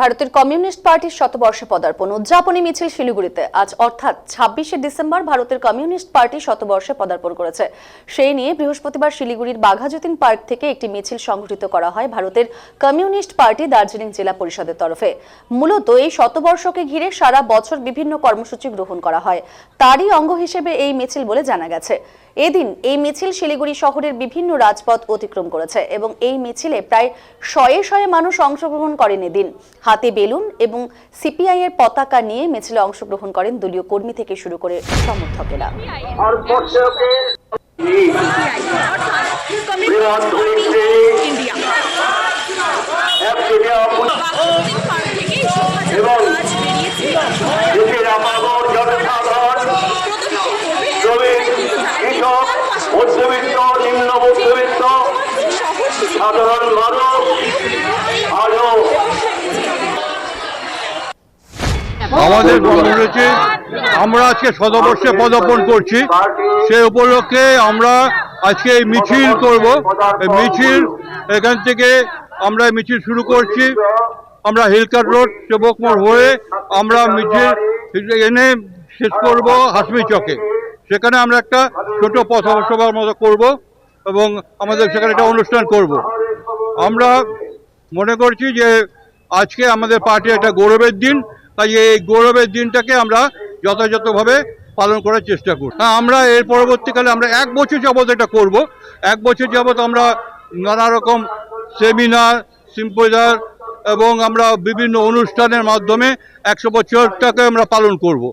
ভারতের কমিউনিস্ট পার্টির শতবর্ষ পদার্পণ উদযাপনী মিছিল শিলিগুড়িতে। আজ অর্থাৎ ছাব্বিশে ডিসেম্বর ভারতের কমিউনিস্ট পার্টি শতবর্ষে পদার্পণ করেছে। সেই নিয়ে বৃহস্পতিবার শিলিগুড়ির বাঘাযতীন পার্ক থেকে একটি মিছিল সংগঠিত করা হয় ভারতের কমিউনিস্ট পার্টি দার্জিলিং জেলা পরিষদের তরফে। মূলত এই শতবর্ষকে ঘিরে সারা বছর বিভিন্ন কর্মসূচি গ্রহণ করা হয়। তারই অঙ্গ হিসেবে এই মিছিল বলে জানা গেছে। এদিন এই মিছিল শিলিগুড়ি শহরের বিভিন্ন রাজপথ অতিক্রম করেছে এবং এই মিছিলে প্রায় শয়ে শয়ে মানুষ অংশগ্রহণ করেন এদিন হাতে বেলুন এবং সিপিআই এর পতাকা নিয়ে মিছিলে অংশগ্রহণ করেন দলীয় কর্মী থেকে শুরু করে সমর্থকেরা। আমাদের কর্মসূচি আমরা আজকে শতবর্ষে পদার্পণ করছি। সে উপলক্ষে আমরা আজকে এই মিছিল করব। মিছিল, এখান থেকে আমরা মিছিল শুরু করছি। আমরা হিলকাট রোড সেবকমোড় হয়ে আমরা মিছিল এনে শেষ করব হাসমি চকে। সেখানে আমরা একটা ছোট পথসভার মতো করব এবং আমাদের সেখানে একটা অনুষ্ঠান করব। আমরা মনে করছি যে আজকে আমাদের পার্টি একটা গৌরবের দিন। তাই এই গৌরবের দিনটাকে আমরা যথাযথভাবে পালন করার চেষ্টা করি হ্যাঁ আমরা এর পরবর্তীকালে আমরা এক বছর যাবৎ এটা করব। এক বছর যাবৎ আমরা নানা রকম সেমিনার সিম্পোজার এবং আমরা বিভিন্ন অনুষ্ঠানের মাধ্যমে একশো বছরটাকে আমরা পালন করব।